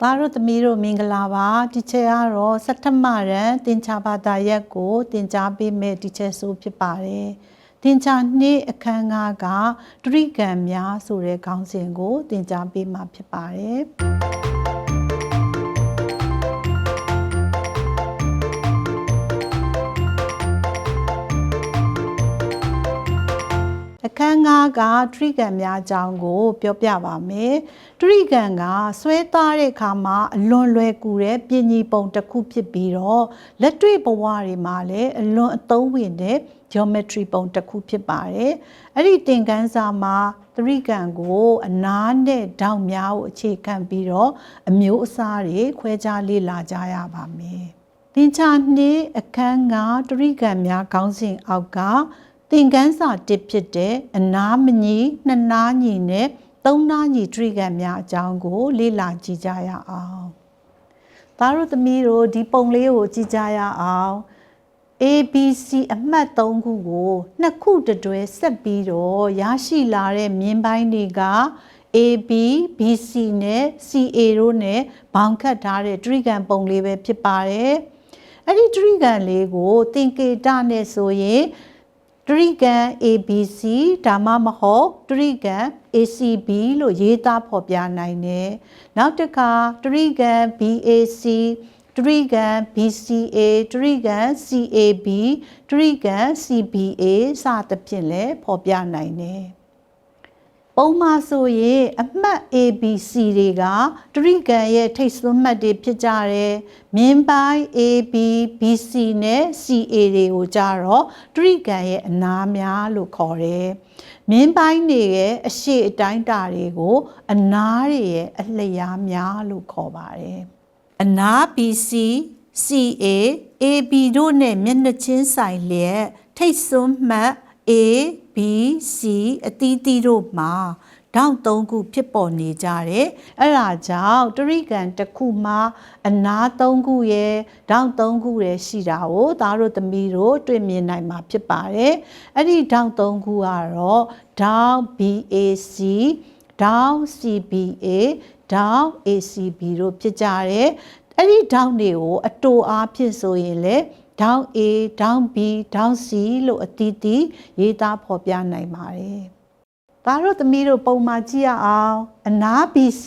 သားတို့သမီးတို့မင်္ဂလာပါဒီချက်ကတော့စက်တမရန်တင်ချာဘာသာရက်ကိုတင်ကြားပေးမယ့်ဒီချက်ဆိုဖြစ်ပါတယ်တင်ချာနှစ်အခန်း၅ကတရိကံများဆိုတဲ့ခေါင်းစဉ်ကိုတင်ကြားပေးမှာဖြစ်ပါတယ် အခန်း၅ကတရိကံများအကြောင်းကို ပြောပြပါမယ်။တရိကံကဆွဲသားတဲ့အခါမှာအလွန်လွယ်ကူတဲ့ပြင်းကြီးပုံတစ်ခုဖြစ်ပြီးတော့လက်တွေ့ဘဝတွေမှာလည်းအလွန်အသုံးဝင်တဲ့ geometry ပုံတစ်ခုဖြစ်ပါတယ်။အဲ့ဒီသင်ခန်းစာမှာတရိကံကိုအနားနဲ့ထောက်များကိုအခြေခံပြီးတော့အမျိုးအစားတွေခွဲခြားလေ့လာကြရပါမယ်။သင်္ချာနှစ်အခန်းကတရိကံများခေါင်းစဉ်အောက်က သင်ခန်းစာတစ်ဖြစ်တဲ့အနားမညီနှစ်နားညီနဲ့သုံးနားညီတရိကံများအကြောင်းကို လေ့လာကြည့်ကြရအောင်။သားတို့သမီးတို့ဒီပုံလေးကိုကြည့်ကြရအောင်။ ABC အမှတ်3ခုကိုနှစ်ခုတတွဲဆက်ပြီးတော့ရရှိလာတဲ့မြင်းပိုင်းတွေက AB BC နဲ့ CA တို့နဲ့ဘောင်ခတ်ထားတဲ့တရိကံပုံလေးပဲဖြစ်ပါတယ်။အဲ့ဒီတရိကံလေးကိုသင်္ကေတနဲ့ဆိုရင် တရိကံ ABC ဒါမှမဟုတ်တရိကံ ACB လို့ရေးသားဖော်ပြနိုင်တယ်။နောက်တစ်ခါတရိကံ BAC တရိကံ BCA တရိကံ CAB တရိကံ CBA စသဖြင့်လည်းဖော်ပြနိုင်တယ်။ ပုံမှာဆိုရင်အမှတ် ABC တွေကတရိကံရဲ့ထိတ်ဆွမ်းမှတ်တွေဖြစ်ကြတယ်။မြင်းပိုင်း AB BC နဲ့ CA တွေကိုကြတော့တရိကံရဲ့အနားများလို့ခေါ်တယ်။မြင်းပိုင်းတွေရဲ့အရှိအတိုင်းတာတွေကို အနားတွေရဲ့အလျားများလို့ခေါ်ပါတယ်။အနား BC CA AB တို့နဲ့မျက်နှာချင်းဆိုင်လျက်ထိတ်ဆွမ်းမှတ် A B C အသီးသီးတို့မှာဓာတ်သုံးခုဖြစ်ပေါ်နေကြတယ်။အဲ့ဒါကြောင့်တရိကံတစ်ခုမှာအနာသုံးခုရဲ့ဓာတ်သုံးခုရဲ့ရှိတာကိုသားတို့သမီးတို့တွေ့မြင်နိုင်မှာဖြစ်ပါတယ်။အဲ့ဒီဓာတ်သုံးခုကတော့ဓာတ် BAC ဓာတ် CBA ဓာတ် ACB တို့ဖြစ်ကြတယ်။အဲ့ဒီဓာတ်တွေကိုအတူအားဖြင့်ဆိုရင်လေ ဒေါင်း A ဒေါင်း B ဒေါင်း C လို့အတီးတီးရေးသားဖော်ပြနိုင်ပါတယ်။ဒါတို့သမီးတို့ပုံမှန်ကြည့်ရအောင်အနာ BC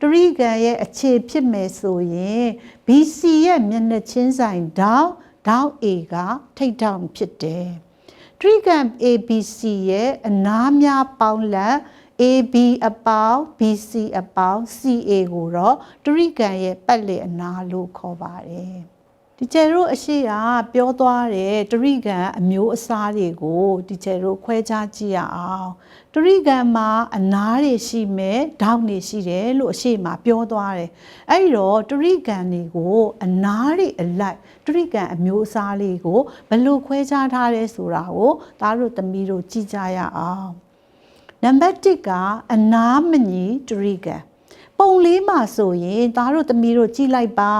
ကတရိကံရဲ့အခြေဖြစ်မယ်ဆိုရင် BC ရဲ့မျက်နှာချင်းဆိုင်ဒေါင်းဒေါင်း A ကထိတ်ထောင်ဖြစ်တယ်။တရိကံ ABC ရဲ့အနာများပေါင်းလက် AB အပေါင်း BC အပေါင်း CA ကိုတော့တရိကံရဲ့ပတ်လည်အနာလို့ခေါ်ပါတယ်။ ဒီကျယ်တို့အရှိကပြောသွားတဲ့တရိကံအမျိုးအစားတွေကိုဒီကျယ်တို့ခွဲခြားကြည့်ရအောင်တရိကံမှာအနားတွေရှိမယ်ဒေါက်တွေရှိတယ်လို့အရှိမှာပြောသွားတယ်အဲ့တော့တရိကံတွေကိုအနားတွေအလိုက်တရိကံအမျိုးအစားလေးကိုဘယ်လိုခွဲခြားထားလဲဆိုတာကိုသားတို့သမီးတို့ကြည့်ကြရအောင်နံပါတ်1ကအနားမညီတရိကံပုံလေးမှာဆိုရင်သားတို့သမီးတို့ကြည့်လိုက်ပါ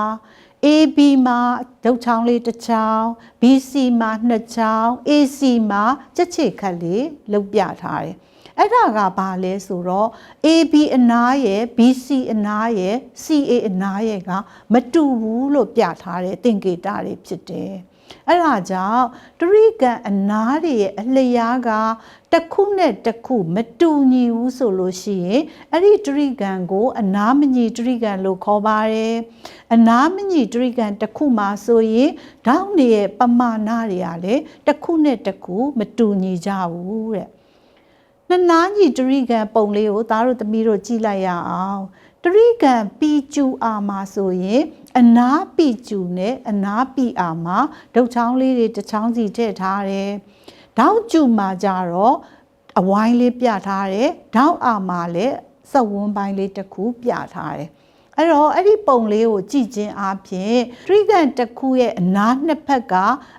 AB မှာဒုတ်ချောင်းလေးတစ်ချောင်း BC မှာနှစ်ချောင်း AC မှာကြက်ချေခတ်လေးလုတ်ပြထားတယ်အဲ့ဒါကဘာလဲဆိုတော့ AB အနားရဲ့ BC အနားရဲ့ CA အနားရဲ့ကမတူဘူးလို့ပြထားတဲ့သင်္ကေတတွေဖြစ်တယ် အဲ့ဒါကြောင့်တရိကံအနားတွေရဲ့အလျားကတစ်ခုနဲ့တစ်ခုမတူညီဘူးဆိုလို့ရှိရင်အဲ့ဒီတရိကံကို အနားမညီတရိကံလို့ခေါ်ပါတယ်အနားမညီတရိကံတစ်ခုမှာဆိုရင်ဓာတ်တွေရဲ့ပမာဏတွေကလည်းတစ်ခုနဲ့တစ်ခုမတူညီကြဘူးတဲ့နှစ်နားညီတရိကံပုံလေးကိုသားတို့သမီးတို့ကြည့်လိုက်ရအောင် တရိကံပီကျူအာမှာဆိုရင်အနားပီကျူနဲ့အနားပီအာမှာဒုတ်ချောင်းလေးတွေတစ်ချောင်းစီထည့်ထားတယ်။ဒေါက်ကျူမှာကြတော့အဝိုင်းလေးပြထားတယ်။ဒေါက်အာမှာလည်းစက်ဝန်းပိုင်းလေးတစ်ခုပြထားတယ်။ အဲ့တော့အဲ့ဒီပုံလေးကိုကြည့်ခြင်းအပြင်တရိကန်တစ်ခုရဲ့အနားနှစ်ဖက်က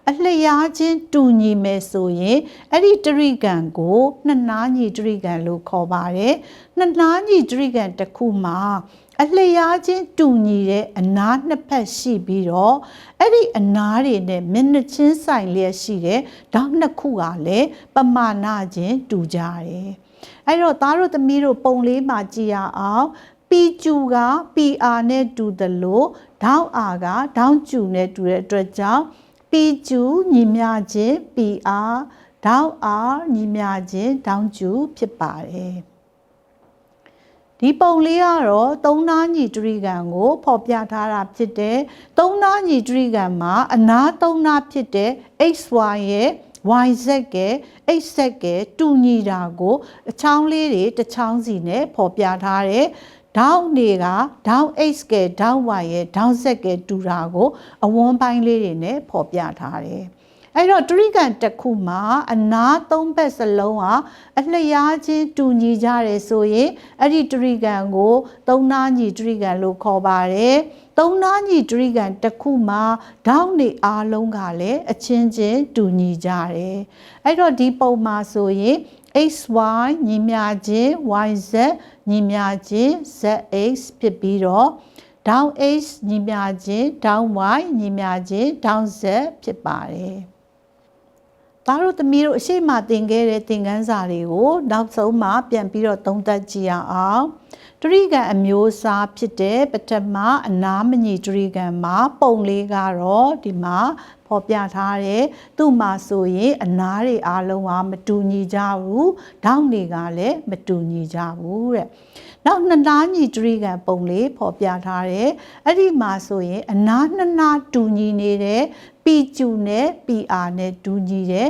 အလျားချင်းတူညီမယ်ဆိုရင်အဲ့ဒီတရိကန်ကိုနှစ်နားညီတရိကန်လို့ခေါ်ပါတယ်နှစ်နားညီတရိကန်တစ်ခုမှာအလျားချင်းတူညီတဲ့အနားနှစ်ဖက်ရှိပြီးတော့အဲ့ဒီအနားတွေနဲ့မျက်နှာချင်းဆိုင်လျက်ရှိတဲ့ဒေါက်နှစ်ခုကလည်းပမာဏချင်းတူကြတယ်အဲ့တော့သားတို့သမီးတို့ပုံလေးမှာကြည့်ရအောင် ပီကျူက PR နဲ့တူတယ်လို့ဒေါင်း R ကဒေါင်းကျူနဲ့တူတဲ့အတွက်ကြောင့်ပီကျူညီမျှခြင်း PR ဒေါင်း R ညီမျှခြင်းဒေါင်းကျူဖြစ်ပါတယ်ဒီပုံလေးကတော့သုံးနာညီတရိကံကိုဖော်ပြထားတာဖြစ်တယ်။သုံးနာညီတရိကံမှာအနာသုံးနာဖြစ်တဲ့ xy ရဲ့ yz က xz ကတူညီတာကိုအချောင်းလေးတွေတစ်ချောင်းစီနဲ့ဖော်ပြထားတယ်။ ဒေါင်းနေကဒေါင်း x ကဒေါင်း y ရဲ့ဒေါင်း z ကတူတာကိုအဝန်းပိုင်းလေးတွေနဲ့ဖော်ပြထားတယ်။အဲ့တော့တရိကန်တစ်ခုမှာအနာသုံးဘက်စလုံးဟာအလျားချင်းတူညီကြတယ်ဆိုရင်အဲ့ဒီတရိကန်ကိုသုံးနာညီတရိကန်လို့ခေါ်ပါတယ်သုံးနာညီတရိကန်တစ်ခုမှာဒေါင်းနေအားလုံးကလည်းအချင်းချင်းတူညီကြတယ်အဲ့တော့ဒီပုံမှာဆိုရင် xy ညီမျှခြင်း yz ညီမျှခြင်း zx ဖြစ်ပြီးတော့ down h ညီမျှခြင်း down y ညီမျှခြင်း down z ဖြစ်ပါတယ်သားတို့သမီးတို့အရှိမသင်ခဲ့တဲ့သင်ခန်းစာတွေကိုနောက်ဆုံးမှပြန်ပြီးတော့သုံးသပ်ကြည့်ရအောင် တရိကံအမျိုးအစားဖြစ်တဲ့ပထမအနာမညီတရိကံမှာပုံလေးကတော့ဒီမှာဖော်ပြထားတယ်သူ့မှာဆိုရင်အနာတွေအားလုံးကမတူညီကြဘူးဒေါင်းတွေကလည်းမတူညီကြဘူးတဲ့နောက်နှစ်နာညီတရိကံပုံလေးဖော်ပြထားတယ်အဲ့ဒီမှာဆိုရင်အနာနှစ်နာတူညီနေတဲ့ P2 နဲ့ PR နဲ့တူညီတယ်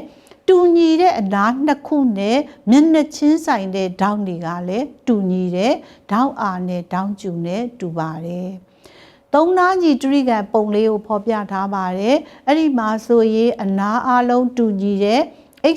တူညီတဲ့အလားနှစ်ခုနဲ့မျက်နှာချင်းဆိုင်တဲ့ဒေါင်းတွေကလည်းတူညီတယ်ဒေါင်းအာနဲ့ဒေါင်းကျူနဲ့တူပါတယ်သုံးနာညီတရိကံပုံလေးကိုဖော်ပြထားပါတယ်အဲ့ဒီမှာဆိုရင်အနာအလုံးတူညီတဲ့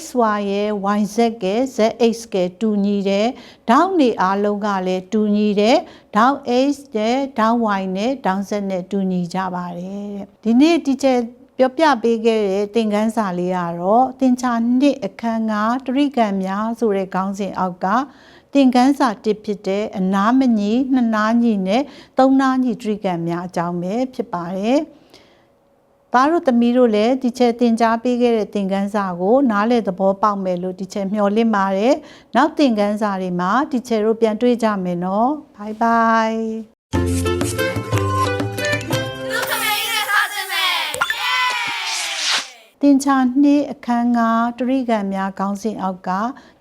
xy ရဲ့ yz က zx ကတူညီတယ်။ဒေါင်းနေအားလုံးကလည်းတူညီတယ်။ဒေါင်း x နဲ့ဒေါင်း y နဲ့ဒေါင်း z နဲ့တူညီကြပါတယ်တဲ့။ဒီနေ့ teacher ပြောပြပေးခဲ့တဲ့သင်ခန်းစာလေးကတော့သင်္ချာနှစ်အခန်းကတရိကံများဆိုတဲ့ခေါင်းစဉ်အောက်ကသင်ခန်းစာတစ်ဖြစ်တဲ့အနာမညီနှစ်နာညီနဲ့သုံးနာညီတရိကံများအကြောင်းပဲဖြစ်ပါတယ်။သားတို့သမီးတို့လည်းဒီချက်သင်ကြားပေးခဲ့တဲ့သင်ခန်းစာကို နားလည်သဘောပေါက်မယ်လို့ဒီချက်မျှော်လင့်ပါတယ်။နောက်သင်ခန်းစာတွေမှာဒီချက်တို့ပြန်တွေ့ကြမယ်နော်။ Bye bye ။ တင်ချာနှစ်အခန်းကတရိကံများခေါင်းစဉ်အောက်က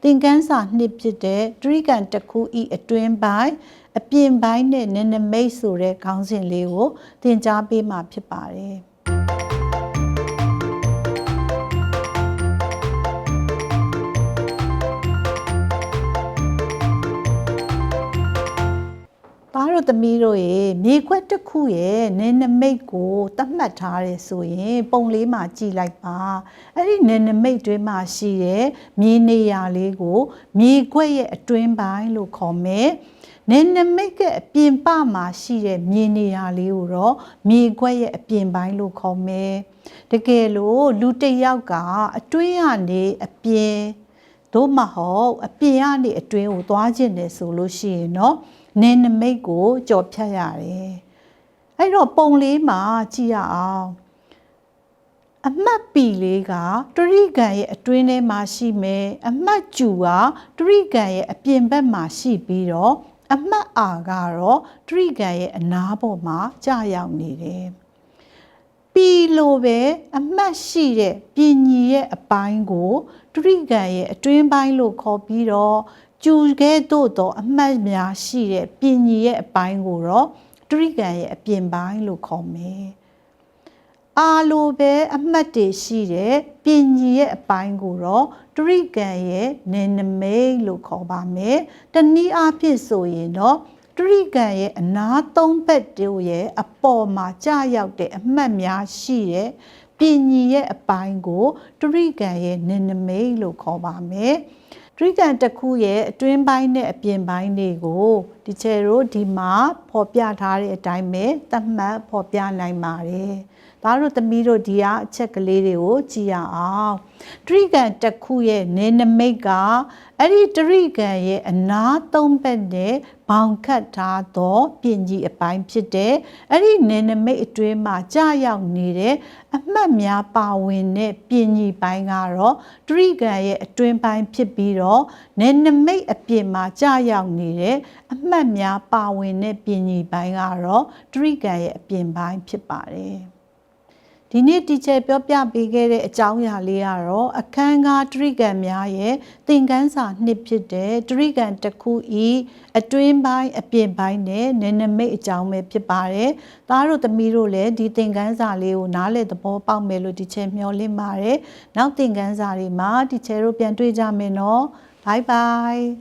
သင်ခန်းစာနှစ်ဖြစ်တဲ့တရိကံတစ်ခုဤအတွင်းပိုင်းအပြင်ပိုင်းနဲ့နနမိတ်ဆိုတဲ့ခေါင်းစဉ်လေးကိုသင်ကြားပေးမှာဖြစ်ပါတယ်။ တို့သမီးတို့ရေမြေခွက်တစ်ခုရဲ့နင်းနမိတ်ကိုသတ်မှတ်ထားတယ်ဆိုရင်ပုံလေးမှာကြည့်လိုက်ပါအဲ့ဒီနင်းနမိတ်တွင်းမှာရှိတဲ့မြေနေရာလေးကိုမြေခွက်ရဲ့အတွင်းပိုင်းလို့ခေါ်မယ်နင်းနမိတ်ကအပြင်ပမှာရှိတဲ့မြေနေရာလေးကိုတော့မြေခွက်ရဲ့အပြင်ပိုင်းလို့ခေါ်မယ်တကယ်လို့လူတစ်ယောက်ကအတွင်းကနေအပြင်သို့မဟုတ်အပြင်ကနေအတွင်းကိုသွားခြင်းတယ်ဆိုလို့ရှိရင်เนาะ နင်းနမိတ်ကိုကြော်ဖြတ်ရတယ်အဲ့တော့ပုံလေးမှာကြည့်ရအောင်အမှတ်ပီလေးကတရိကံရဲ့အတွင်းထဲမှာရှိမယ်အမှတ်ကျူကတရိကံရဲ့အပြင်ဘက်မှာရှိပြီးတော့အမှတ်အာကတော့တရိကံရဲ့အနားပေါ်မှာကြာရောက်နေတယ်ပီလိုပဲအမှတ်ရှိတဲ့ပြင်ညီရဲ့အပိုင်းကိုတရိကံရဲ့အတွင်းပိုင်းလို့ခေါ်ပြီးတော့ ကျူခဲ့သို့သောအမှတ်များရှိတဲ့ပြင်ညီရဲ့အပိုင်းကိုတော့တရိကံရဲ့အပြင်ပိုင်းလို့ခေါ်မယ်။အာလိုပဲအမှတ်တွေရှိတဲ့ပြင်ညီရဲ့အပိုင်းကိုတော့တရိကံရဲ့နေနမိတ်လို့ခေါ်ပါမယ်။တနည်းအားဖြင့်ဆိုရင်တော့တရိကံရဲ့အနာသုံးဘက်တို့ရဲ့အပေါ်မှာကြာရောက်တဲ့အမှတ်များရှိတဲ့ပြင်ညီရဲ့အပိုင်းကိုတရိကံရဲ့နေနမိတ်လို့ခေါ်ပါမယ်။ ရိကန်တစ်ခုရဲ့အတွင်းပိုင်းနဲ့အပြင်ပိုင်းတွေကိုဒီချေတို့ဒီမှာဖော်ပြထားတဲ့အတိုင်းပဲသတ်မှတ်ဖော်ပြနိုင်ပါတယ် သားတို့သမီးတို့ဒီကအချက်ကလေးတွေကိုကြည့်ရအောင်တရိကန်တစ်ခုရဲ့နေနမိတ်ကအဲ့ဒီတရိကန်ရဲ့အနာသုံးဘက်နဲ့ဘောင်ခတ်ထားသောပြင်ကြီးအပိုင်းဖြစ်တဲ့အဲ့ဒီနေနမိတ်အတွင်းမှာကြာရောက်နေတဲ့အမှတ်များပါဝင်တဲ့ပြင်ကြီးပိုင်းကတော့တရိကန်ရဲ့အတွင်းပိုင်းဖြစ်ပြီးတော့နေနမိတ်အပြင်မှာကြာရောက်နေတဲ့အမှတ်များပါဝင်တဲ့ပြင်ကြီးပိုင်းကတော့တရိကန်ရဲ့အပြင်ပိုင်းဖြစ်ပါတယ် ဒီနေ့တီချယ်ပြောပြပေးခဲ့တဲ့အကြောင်းအရာလေးကတော့အခန်းကားတရိကန်များရဲ့သင်ခန်းစာနှစ်ဖြစ်တဲ့တရိကန်တစ်ခုဤအတွင်းပိုင်းအပြင်ပိုင်းနဲ့နည်းနမိတ်အကြောင်းပဲဖြစ်ပါတယ်။သားတို့သမီးတို့လည်းဒီသင်ခန်းစာလေးကိုနားလည်သဘောပေါက်မယ်လို့တီချယ်မျှော်လင့်ပါတယ်။နောက်သင်ခန်းစာတွေမှာတီချယ်တို့ပြန်တွေ့ကြမယ်နော်။ Bye bye ။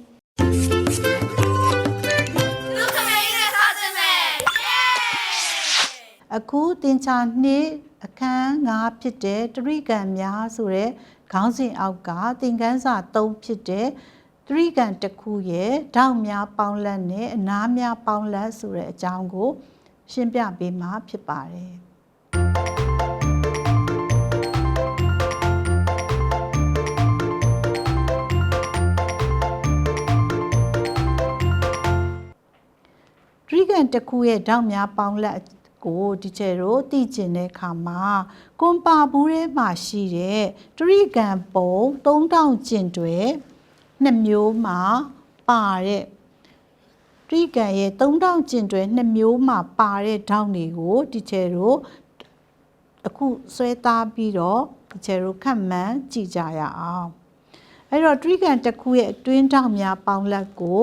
လူခမေးနဲ့စားစမယ်ယေးအခုတင်ချာနှစ် အခန်း၅ဖြစ်တဲ့တရိကံများဆိုတဲ့ခေါင်းစဉ်အောက်ကသင်ခန်းစာ၃ဖြစ်တဲ့တရိကံတစ်ခုရဲ့ဓာတ်များပေါင်းလက်နဲ့အနားများပေါင်းလက်ဆိုတဲ့အကြောင်းကို ရှင်းပြပေးမှာဖြစ်ပါတယ်တရိကန်တစ်ခုရဲ့ဓာတ်များပေါင်းလက် ကိုဒီချေတို့သိကျင်တဲ့အခါမှာကွန်ပါဘူးထဲမှာရှိတဲ့တရိကန်ပုံ3000ကျင်တွယ်နှစ်မျိုးမှာပါတဲ့တရိကန်ရဲ့3000ကျင်တွယ်နှစ်မျိုးမှာပါတဲ့ဓာတ်တွေကိုဒီချေတို့အခုဆွဲသားပြီးတော့ဒီချေတို့ခန့်မှန်းကြည့်ကြရအောင်အဲ့တော့တရိကန်တစ်ခုရဲ့အတွင်းဓာတ်များပေါင်းလက်ကို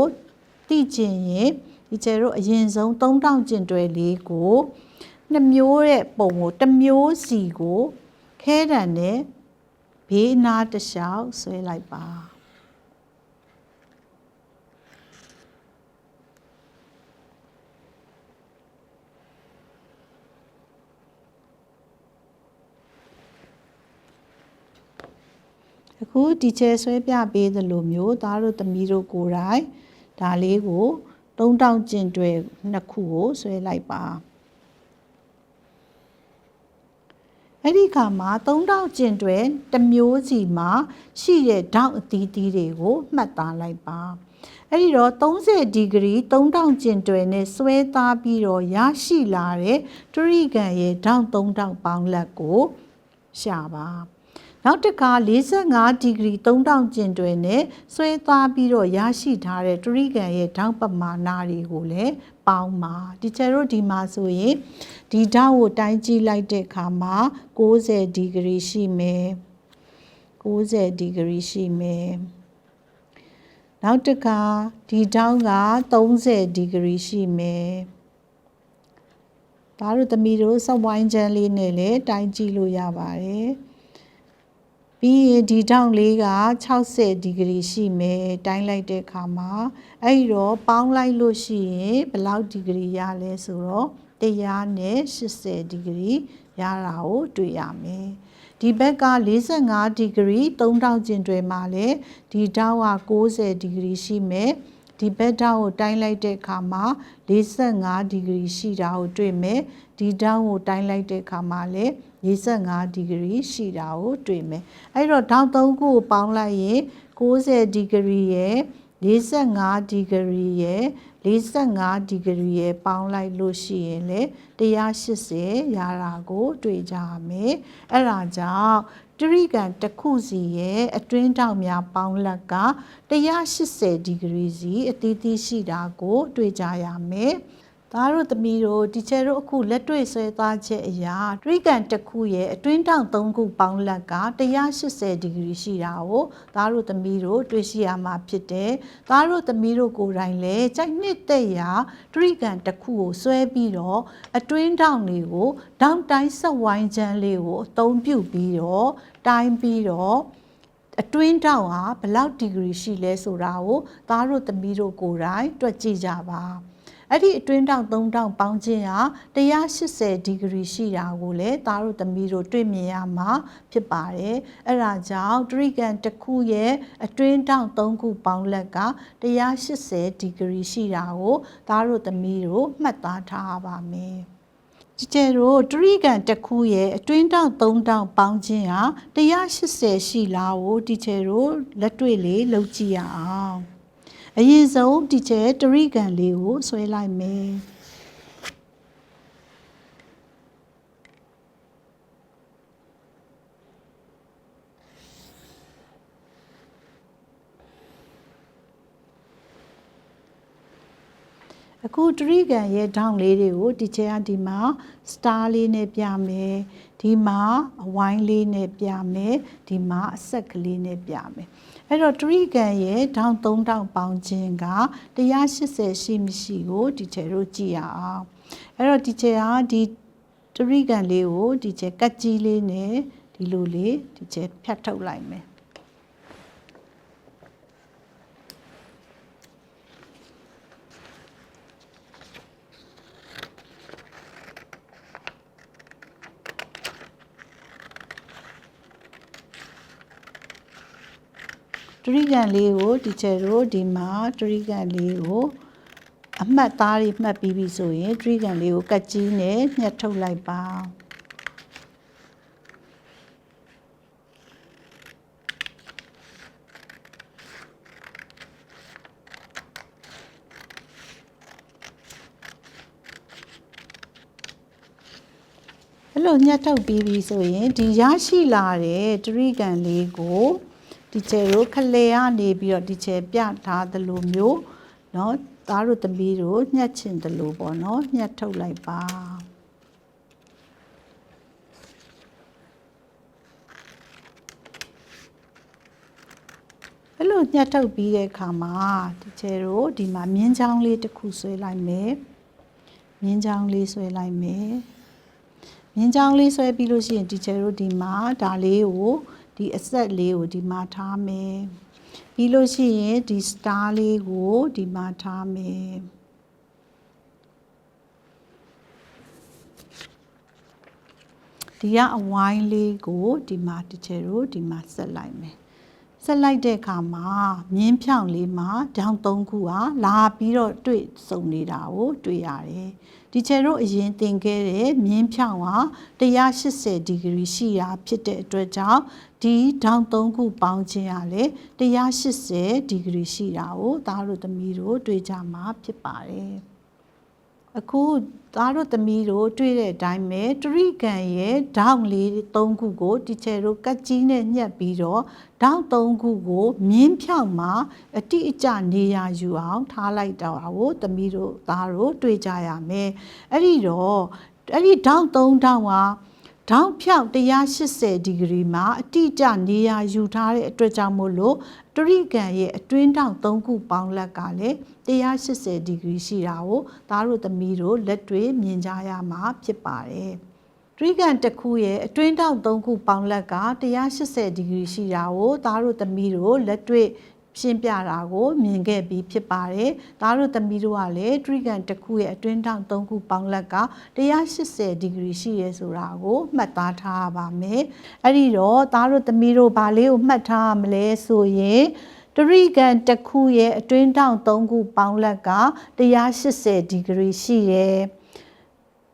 သိကျင်ရင်ဒီကျဲတို့အရင်ဆုံး3000ကျင်တွယ်လေးကို နှစ်မျိုးတဲ့ပုံကိုတစ်မျိုးစီကိုခဲတံနဲ့ဘေးအနားတစ်လျှောက်ဆွဲလိုက်ပါအခုဒီချဲဆွဲပြပေးသလိုမျိုးသားတို့သမီးတို့ကိုယ်တိုင်ဒါလေးကို3000ကျင်တွယ်နှစ်ခုကိုဆွဲလိုက်ပါ အဲ့ဒီခါမှာ3000ကျင်တွယ်တစ်မျိုးစီမှာရှိတဲ့ဓာတ်အသီးသီးတွေကိုမှတ်သားလိုက်ပါအဲ့ဒီတော့30ဒီဂရီ3000ကျင်တွယ်နဲ့ဆွဲသားပြီးတော့ရရှိလာတဲ့တရိကန်ရဲ့ဓာတ်3000ပေါင်းလက်ကိုရှာပါနောက်တစ်ခါ45ဒီဂရီ3000ကျင်တွယ်နဲ့ဆွဲသွားပြီးတော့ရရှိထားတဲ့တရိကန်ရဲ့ဓာတ်ပမာဏတွေကိုလည်း ပေါင်းပါဒီချေတို့ဒီမှာဆိုရင်ဒီဓာတ်ကိုတိုင်းကြည့်လိုက်တဲ့အခါမှာ60ဒီဂရီရှိမယ်60ဒီဂရီရှိမယ်နောက်တစ်ခါဒီဓာတ်က30ဒီဂရီရှိမယ်ဒါတို့သမီးတို့စက်ဝိုင်းချမ်းလေးနဲ့လည်းတိုင်းကြည့်လို့ရပါတယ် ပြီးရင်ဒီတောင့်လေးက60ဒီဂရီရှိမယ်တိုင်းလိုက်တဲ့အခါမှာအဲ့ဒီတော့ပေါင်းလိုက်လို့ရှိရင်ဘယ်လောက်ဒီဂရီရလဲဆိုတော့180ဒီဂရီရတာကိုတွေ့ရမယ်ဒီဘက်က45ဒီဂရီ3000ကျင်တွယ်မှာလဲဒီတောင့်က60ဒီဂရီရှိမယ်ဒီဘက်တောက်ကိုတိုင်းလိုက်တဲ့အခါမှာ45ဒီဂရီရှိတာကိုတွေ့မယ်ဒီတောက်ကိုတိုင်းလိုက်တဲ့အခါမှာလည်း 45ဒီဂရီရှိတာကိုတွေ့မယ်အဲ့တော့တောက်သုံးခုကိုပေါင်းလိုက်ရင်60ဒီဂရီရဲ့45ဒီဂရီရဲ့45ဒီဂရီရဲ့ပေါင်းလိုက်လို့ရှိရင်လေ180ရတာကို တွေ့ကြရမယ်အဲ့ဒါကြောင့်တရိကန်တစ်ခုစီရဲ့အတွင်းတောက်များပေါင်းလက်က180ဒီဂရီစီအသီးသီးရှိတာကို တွေ့ကြရမယ်။ သားတို့သမီးတို့တီချယ်တို့အခုလက်တွေ့ဆွဲသွားချက်အရာတရိကန်တစ်ခုရဲ့အတွင်းတောက်၃ခုပေါင်းလက်က180ဒီဂရီရှိတာကိုသားတို့သမီးတို့တွေ့ရှိရမှာဖြစ်တယ်။သားတို့သမီးတို့ကိုယ်တိုင်လည်းကြိုက်နှစ်သက်ရာတရိကန်တစ်ခုကိုဆွဲပြီးတော့အတွင်းတောက်တွေကိုတောက်တိုင်းဆက်ဝိုင်းချမ်းလေးကိုအသုံးပြုပြီးတော့တိုင်းပြီးတော့အတွင်းတောက်ဟာဘယ်လောက်ဒီဂရီရှိလဲဆိုတာကိုသားတို့သမီးတို့ကိုယ်တိုင် တွက်ကြည့်ကြပါ အဲ့ဒီအတွင်းတောင်၃တောင်ပေါင်းခြင်းဟာ180ဒီဂရီရှိတာကိုလည်းသားတို့သမီးတို့တွေ့မြင်ရမှာဖြစ်ပါတယ်အဲ့ဒါကြောင့်တရိကန်တစ်ခုရဲ့အတွင်းတောင်၃ခုပေါင်းလက်က180ဒီဂရီရှိတာကိုသားတို့သမီးတို့မှတ်သားထားပါမယ်ဒီကျဲတို့တရိကန်တစ်ခုရဲ့အတွင်းတောင်၃တောင်ပေါင်းခြင်းဟာ180ရှိလားကိုဒီကျဲတို့လက်တွေ့လေးလုပ်ကြည့်ရအောင် အရင်ဆုံးဒီကျဲတရိကန်လေးကိုဆွဲလိုက်မယ်အခုတရိကန်ရဲ့ဒေါင်းလေးတွေကိုဒီချက်ကဒီမှာ star လေးနဲ့ပြမယ်ဒီမှာအဝိုင်းလေးနဲ့ပြမယ်ဒီမှာအဆက်ကလေးနဲ့ပြမယ် အဲ့တော့တရိကန်ရဲ့ဒေါင်း၃တောင်ပေါင်းခြင်းက180ရှိမရှိကိုဒီချက်တို့ကြည့်ရအောင်အဲ့တော့ဒီချက်ကဒီတရိကန်လေးကိုဒီချက်ကတ်ကြီးလေးနဲ့ဒီလိုလေးဒီချက်ဖြတ်ထုတ်လိုက်မယ် တရိကန်လေးကိုဒီချက်တို့ဒီမှာတရိကန်လေးကိုအမှတ်သားတွေမှတ်ပြီးပြီဆိုရင်တရိကန်လေးကိုကတ်ကြီးနဲ့ညှက်ထုတ်လိုက်ပါအဲ့လိုညှက်ထုတ်ပြီးပြီဆိုရင်ဒီရရှိလာတဲ့တရိကန်လေးကို ဒီချေကိုခလေကနေပြီးတော့ဒီချေပြထားသလိုမျိုးเนาะသားတို့သမီးတို့ညှက်ချင်သလိုပေါ့เนาะညှက်ထုတ်လိုက်ပါအဲ့လိုညှက်ထုတ်ပြီးတဲ့အခါမှာဒီချေတို့ဒီမှာမြင်းချောင်းလေးတစ်ခုဆွဲလိုက်မယ်မြင်းချောင်းလေးဆွဲလိုက်မယ်မြင်းချောင်းလေးဆွဲပြီးလို့ရှိရင်ဒီချေတို့ဒီမှာဒါလေးကို ဒီအဆက်လေးကိုဒီမှာထားမယ်ပြီးလို့ရှိရင်ဒီ star လေးကိုဒီမှာထားမယ်ဒီကအဝိုင်းလေးကိုဒီမှာတစ်ချက်တို့ဒီမှာဆက်လိုက်မယ်ဆက်လိုက်တဲ့အခါမှာမြင်းဖြောင်လေးမှာဒေါင်း၃ခုဟာလာပြီးတော့တွေ့စုံနေတာကိုတွေ့ရတယ်ဒီချေတို့အရင်သင်ခဲ့တဲ့မြင်းဖြောင်ဟာ180ဒီဂရီရှိတာဖြစ်တဲ့အတွက်ကြောင့် ဒီဒေါင်း၃ခုပေါင်းခြင်းဟာလေ180ဒီဂရီရှိတာကိုသားတို့သမီးတို့တွေ့ကြမှာဖြစ်ပါတယ်အခုသားတို့သမီးတို့တွေ့တဲ့အတိုင်းပဲတရိကန်ရဲ့ဒေါင်းလေး၃ခုကိုတီချယ်တို့ကတ်ကြီးနဲ့ညှက်ပြီးတော့ဒေါင်း၃ခုကိုမြင်းဖြောင်မှာအတိအကျနေရာယူအောင်ထားလိုက်တော့ကိုသမီးတို့သားတို့တွေ့ကြရမယ်အဲ့ဒီတော့အဲ့ဒီဒေါင်း၃ဒေါင်းဟာ ဒေါင်းဖြောင်း180ဒီဂရီမှာအတိအကျနေရာယူထားတဲ့အတွက်ကြောင့်မို့လို့တရိကန်ရဲ့အတွင်းတောင်၃ခုပေါင်းလက်ကလည်း180ဒီဂရီရှိတာကိုသားတို့သမီးတို့လက်တွေ့မြင်ကြရမှာဖြစ်ပါတယ်။တရိကန်တစ်ခုရဲ့အတွင်းတောင်၃ခုပေါင်းလက်က180ဒီဂရီရှိတာကိုသားတို့သမီးတို့လက်တွေ့ ရှင်းပြတာကိုမြင်ခဲ့ပြီးဖြစ်ပါတယ်။ဒါတို့သမီးတို့ကလည်းထရီကန်တစ်ခုရဲ့အတွင်းထောင်၃ခုပေါင်းလက်က180ဒီဂရီရှိရဲဆိုတာကိုမှတ်သားထားရပါမယ်။အဲ့ဒီတော့သားတို့သမီးတို့ဘာလေးကိုမှတ်ထားရမလဲဆိုရင်တရိကန်တစ်ခုရဲ့အတွင်းထောင်၃ခုပေါင်းလက်က180ဒီဂရီရှိတယ်။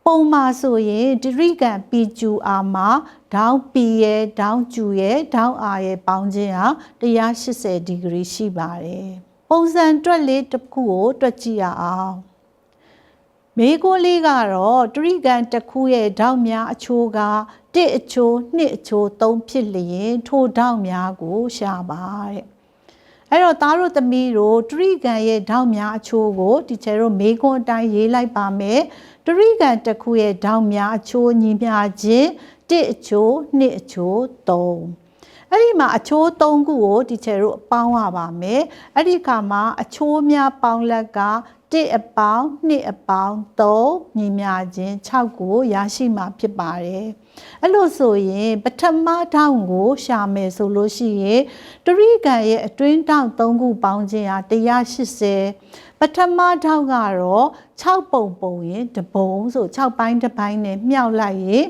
ပုံမှာဆိုရင်ဒရိကန် PQR မှာဒေါင်း P ရဲ့ဒေါင်း Q ရဲ့ဒေါင်း R ရဲ့ပေါင်းခြင်းဟာ180ဒီဂရီရှိပါတယ်။ပုံစံတွက်လေးတစ်ခုကိုတွက်ကြည့်ရအောင်။မေကိုလေးကတော့တရိကန်တစ်ခုရဲ့ဒေါင်းများအချိုးက1အချိုး2အချိုး3ဖြစ်လျင်ထိုဒေါင်းများကိုရှာပါတဲ့။ အဲ့တော့သားတို့သမီးတို့တရိကန်ရဲ့ဒေါင်းများအချိုးကိုဒီချေတို့မေကွန်အတိုင်းရေးလိုက်ပါမယ်တရိကန်တစ်ခုရဲ့ဒေါင်းများအချိုးညီမျှခြင်း1အချိုး2အချိုး3အဲ့ဒီမှာအချိုး3ခုကိုဒီချေတို့ပေါင်းရပါမယ်အဲ့ဒီခါမှာအချိုးများပေါင်းလက်က 1အပေါင်း2အပေါင်း3ညီမျှခြင်း6ကိုရရှိမှာဖြစ်ပါတယ်အဲ့လိုဆိုရင်ပထမထောင်ကို ရှာမယ်ဆိုလို့ရှိရင်တရိကန်ရဲ့အတွင်းထောင်3ခုပေါင်းခြင်းဟာ180ပထမထောင်ကတော့6ပုံပုံရင်တပုံဆို6ပိုင်းတစ်ပိုင်းနဲ့မြှောက်လိုက်ရင်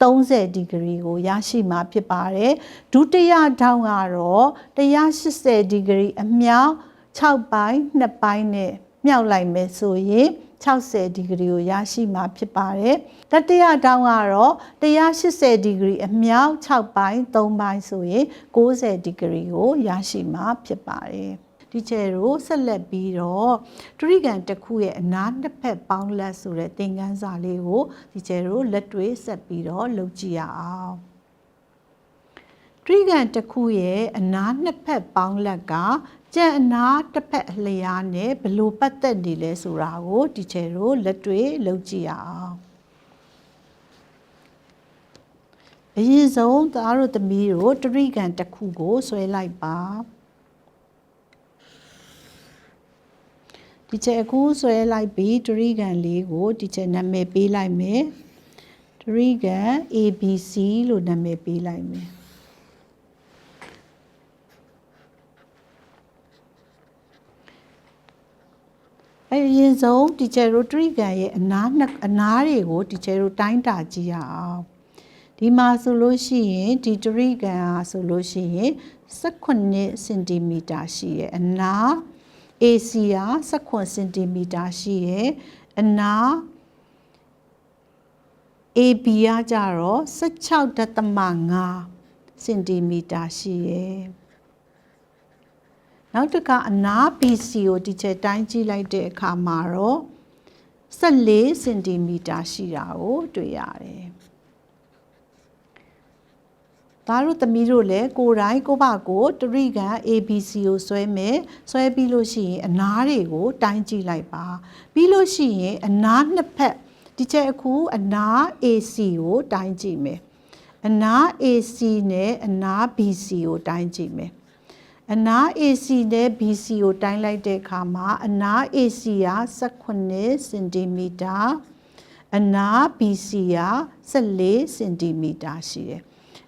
30ဒီဂရီကိုရရှိမှာဖြစ်ပါတယ်ဒုတိယထောင်ကတော့180ဒီဂရီအမြောက်6ပိုင်း2ပိုင်းနဲ့ မြှောက်လိုက်မယ်ဆိုရင်60ဒီဂရီကိုရရှိမှာဖြစ်ပါတယ်တတိယတောင်းကတော့180ဒီဂရီအမြောက်6ပိုင်း3ပိုင်းဆိုရင်90ဒီဂရီကိုရရှိမှာဖြစ်ပါတယ်ဒီချေတို့ဆက်လက်ပြီးတော့တရိကန်တစ်ခုရဲ့အနားနှစ်ဖက်ပေါင်းလက်ဆိုတဲ့သင်ခန်းစာလေးကိုဒီချေတို့လက်တွေ့ဆက်ပြီးတော့လုပ်ကြည့်ရအောင် တရိကန်တစ်ခုရဲ့အနားနှစ်ဖက်ပေါင်းလက်ကကြံအနားတစ်ဖက်အလျားနဲ့ဘယ်လိုပတ်သက်နေလဲဆိုတာကိုဒီချေတို့လက်တွေ့လုပ်ကြည့်ရအောင်အရင်ဆုံးသားတို့သမီးတို့တရိကန်တစ်ခုကိုဆွဲလိုက်ပါဒီချက်အခုဆွဲလိုက်ပြီးတရိကန်လေးကိုဒီချက်နာမည်ပေးလိုက်မယ်တရိကန် ABC လို့နာမည်ပေးလိုက်မယ် အဲအရင်ဆုံးဒီချက်တို့တရိကန်ရဲ့အနားနှစ်အနားတွေကိုဒီချက်တို့တိုင်းတာကြည့်ရအောင်ဒီမှာဆိုလို့ရှိရင်ဒီတရိကန်ဟာဆိုလို့ရှိရင်18စင်တီမီတာရှိရဲ့အနား AC က18စင်တီမီတာရှိရဲ့အနား AB ကကြတော့16.5စင်တီမီတာရှိရဲ့ နောက်တစ်ခါအနား BC ကိုဒီချက်တိုင်းကြည့်လိုက်တဲ့အခါမှာတော့14စင်တီမီတာရှိတာကိုတွေ့ရတယ်သားတို့သမီးတို့လည်းကိုယ်တိုင်ကိုယ့်ဘာကိုတရိကန် ABC ကိုဆွဲမယ်ဆွဲပြီးလို့ရှိရင်အနားတွေကိုတိုင်းကြည့်လိုက်ပါပြီးလို့ရှိရင်အနားနှစ်ဖက်ဒီချက်အခုအနား AC ကိုတိုင်းကြည့်မယ်အနား AC နဲ့အနား BC ကိုတိုင်းကြည့်မယ် အနား AC နဲ့ BC ကိုတိုင်းလိုက်တဲ့အခါမှာအနား AC က18စင်တီမီတာအနား BC က14စင်တီမီတာရှိတယ်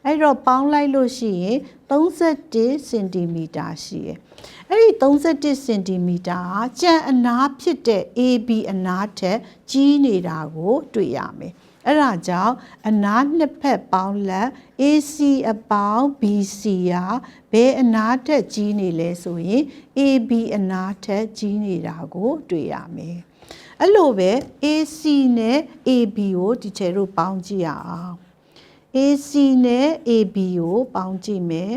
အဲ့တော့ပေါင်းလိုက်လို့ရှိရင်31စင်တီမီတာရှိရယ်အဲ့ဒီ31စင်တီမီတာဟာကြံအနားဖြစ်တဲ့ AB အနားထက်ကြီးနေတာကိုတွေ့ရမယ် အဲ့ဒါကြောင့်အနားနှစ်ဖက်ပေါင်းလက် AC အပေါင်း BC ကဘယ်အနားထက်ကြီးနေလဲဆိုရင် AB အနားထက်ကြီးနေတာကိုတွေ့ရမယ်အဲ့လိုပဲ AC နဲ့ AB ကိုဒီချေတို့ပေါင်းကြည့်ရအောင် AC နဲ့ AB ကိုပေါင်းကြည့်မယ်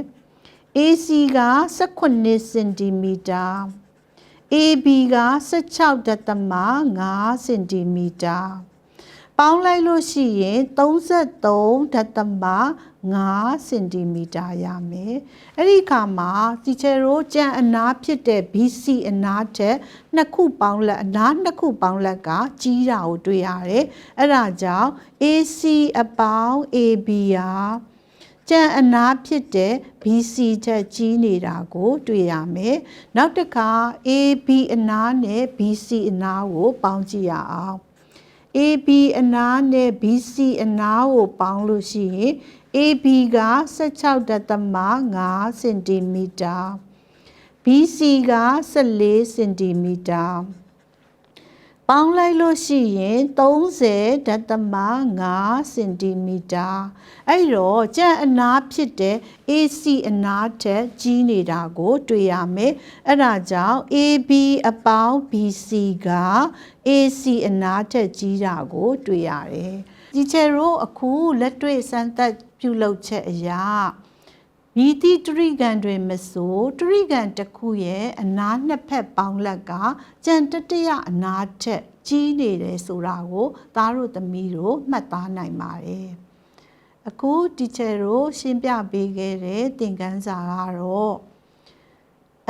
AC က18စင်တီမီတာ AB က16.5စင်တီမီတာ ပေါင်းလိုက်လို့ရှိရင်33.5စင်တီမီတာရမယ်အဲ့ဒီခါမှာတီချယ်တို့ကြံအနားဖြစ်တဲ့ BC အနားထက်နှစ်ခုပေါင်းလက်အနားနှစ်ခုပေါင်းလက်ကကြီးတာကိုတွေ့ရတယ်အဲ့ဒါကြောင့် AC အပေါင်း AB ဟာကြံအနားဖြစ်တဲ့ BC ချက်ကြီးနေတာကို တွေ့ရမယ်။နောက်တစ်ခါ AB အနားနဲ့ BC အနားကိုပေါင်းကြည့်ရအောင်။ AB အနားနဲ့ BC အနားကိုပေါင်းလို့ရှိရင် AB က16.5စင်တီမီတာ BC က14စင်တီမီတာ ပေါင်းလိုက်လို့ရှိရင်30ဓသမ5စင်တီမီတာအဲ့တော့ကြံအနားဖြစ်တဲ့ AC အနားထက်ကြီးနေတာကို တွေ့ရမယ်အဲ့ဒါကြောင့် AB အပေါင်း BC က AC အနားထက်ကြီးတာကို တွေ့ရတယ်ဒီချေရိုအခုလက်တွေ့စမ်းသပ်ပြုလုပ်ချက်အရာ မြည်သည့်တရိကန်တွင်မဆိုတရိကန်တစ်ခုရဲ့အနားနှစ်ဖက်ပေါင်းလက်ကကြံတတရအနားထက်ကြီးနေတယ်ဆိုတာကိုသားတို့သမီးတို့မှတ်သားနိုင်ပါတယ်အခုတီချယ်တို့ရှင်းပြပေးခဲ့တဲ့သင်ခန်းစာကတော့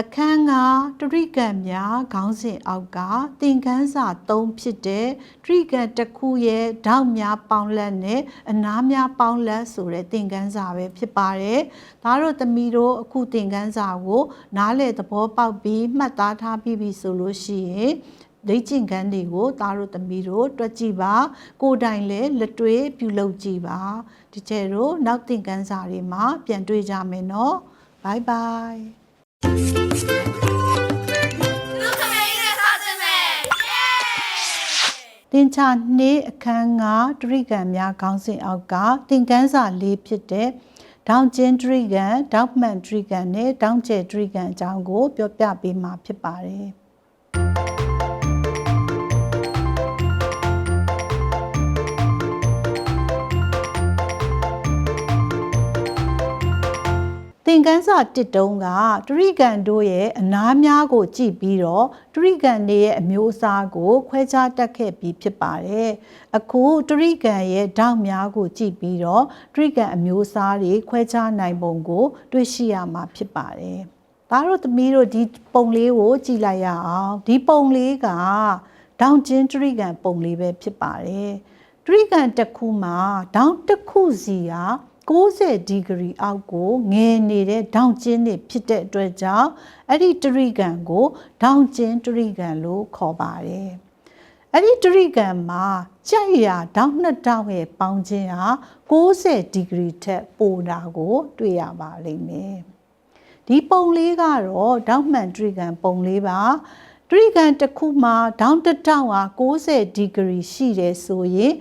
အခန်းကတရိကံများခေါင်းစဉ်အောက်ကသင်ခန်းစာ၃ဖြစ်တဲ့တရိကံတစ်ခုရဲ့ဓာတ်များပေါင်းလက်နဲ့အနားများပေါင်းလက်ဆိုတဲ့သင်ခန်းစာပဲဖြစ်ပါတယ်။ဒါတို့သမီးတို့အခုသင်ခန်းစာကို နားလည်သဘောပေါက်ပြီးမှတ်သားထားပြီးပြီဆိုလို့ရှိရင်လေ့ကျင့်ခန်းတွေကိုသားတို့သမီးတို့တွက်ကြည့်ပါ ကိုယ်တိုင်လည်းလက်တွေ့ပြုလုပ်ကြည့်ပါဒီကျဲတို့နောက်သင်ခန်းစာတွေမှာပြန်တွေ့ကြမယ်နော်ဘိုင်ဘိုင် လူခမိန်နဲ့စားခြင်းမဲ့တင်ချာနေ့အခန်းကတရိကံများခေါင်းစဉ်အောက်ကသင်ခန်းစာ၄ဖြစ်တဲ့ဒေါင်ကျင်းတရိကံဒေါက်မှန်တရိကံနဲ့ဒေါင်ကျဲတရိကံအကြောင်းကို ပြောပြပေးမှာဖြစ်ပါတယ်။ သင်ခန်းစာတစ်တုံးကတရိကန်တို့ရဲ့အနားများကို ကြည့်ပြီးတော့တရိကန်တွေရဲ့အမျိုးအစားကို ခွဲခြားတတ်ခဲ့ပြီးဖြစ်ပါတယ်။အခုတရိကန်ရဲ့ဓာတ်များကို ကြည့်ပြီးတော့တရိကန်အမျိုးအစားတွေခွဲခြားနိုင်ပုံကို တွေ့ရှိရမှာဖြစ်ပါတယ်။ဒါတို့သမီးတို့ဒီပုံလေးကို ကြည့်လိုက်ရအောင်ဒီပုံလေးကဒေါင်ကျင်းတရိကန်ပုံလေးပဲဖြစ်ပါတယ်။တရိကန်တစ်ခုမှာဒေါင်တစ်ခုစီက 90ဒီဂရီအောက်ကိုငယ်နေတဲ့ဒေါင်ကျင်းတွေဖြစ်တဲ့အတွက်ကြောင့်အဲ့ဒီတရိကန်ကိုဒေါင်ကျင်းတရိကန်လို့ခေါ်ပါတယ်။အဲ့ဒီတရိကန်မှာကြိုက်ရာဒေါင်နှစ်တောင်ရဲ့ပေါင်းခြင်းဟာ90ဒီဂရီထက်ပိုတာကို တွေ့ရပါလိမ့်မယ်။ဒီပုံလေးကတော့ဒေါင်မှန်တရိကန်ပုံလေးပါတရိကန်တစ်ခုမှာဒေါင်တစ်တောင်ဟာ90ဒီဂရီရှိတယ်ဆိုရင်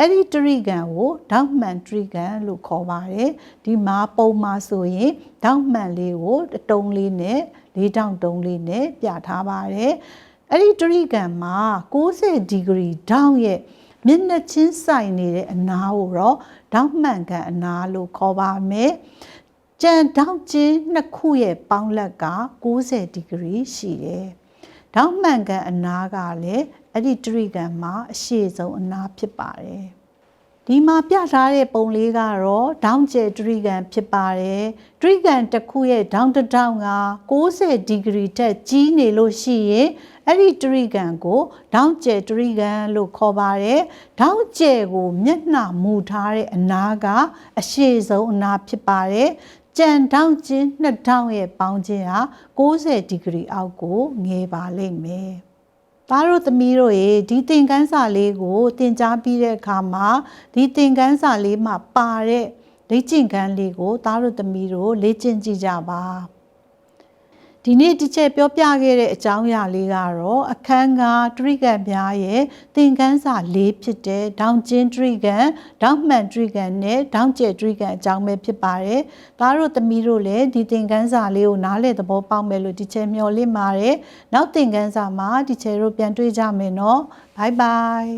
အဲ့ဒီတရိကန်ကိုဒေါက်မှန်တရိကန်လို့ခေါ်ပါတယ်ဒီမှာပုံမှာဆိုရင်ဒေါက်မှန်လေးကိုအတုံးလေးနဲ့လေးတောင်တုံးလေးနဲ့ပြထားပါတယ်အဲ့ဒီတရိကန်မှာ90ဒီဂရီဒေါက်ရဲ့မျက်နှာချင်းဆိုင်နေတဲ့အနားကိုတော့ဒေါက်မှန်ကန်အနားလို့ခေါ်ပါမယ်ကြံတောက်ချင်းနှစ်ခုရဲ့ပေါင်းလက်က90ဒီဂရီရှိတယ်။တောက်မှန်ကန်အနားကလည်း အဲ့ဒီတရိကန်မှာအရှိဆုံးအနားဖြစ်ပါတယ်။ဒီမှာပြထားတဲ့ပုံလေးကတော့ဒေါင်းကျဲတရိကန်ဖြစ်ပါတယ်။တရိကန်တစ်ခုရဲ့ဒေါင်းတစ်တောင်က90ဒီဂရီထက်ကြီးနေလို့ရှိရင်အဲ့ဒီတရိကန်ကိုဒေါင်းကျဲတရိကန်လို့ခေါ်ပါတယ်။ဒေါင်းကျဲကိုမျက်နှာမူထားတဲ့အနားကအရှိဆုံးအနားဖြစ်ပါတယ်။ကြံတောင်းချင်းနှစ်တောင်းရဲ့ပေါင်းခြင်းဟာ90ဒီဂရီအောက်ကိုငယ်ပါလိမ့်မယ်။ သားတို့သမီးတို့ရေဒီသင်ခန်းစာလေးကိုသင်ကြားပြီးတဲ့အခါမှာဒီသင်ခန်းစာလေးမှာပါတဲ့လေ့ကျင့်ခန်းလေးကိုသားတို့သမီးတို့လေ့ကျင့်ကြည့်ကြပါ ဒီနေ့တစ်ချက်ပြောပြခဲ့တဲ့အကြောင်းအရာလေးကတော့အခန်းကတရိကန်များရဲ့သင်ခန်းစာ၄ဖြစ်တဲ့ဒေါင်ကျင်းတရိကန်ဒေါင်မှန်တရိကန်နဲ့ဒေါင်ကျဲတရိကန်အကြောင်းပဲဖြစ်ပါတယ်။ဒါတို့သမီးတို့လည်းဒီသင်ခန်းစာလေးကိုနားလည်သဘောပေါက်မယ်လို့ဒီချက်မျှော်လင့်ပါတယ်။နောက်သင်ခန်းစာမှာဒီချက်တို့ပြန်တွေ့ကြမယ်နော်။ Bye bye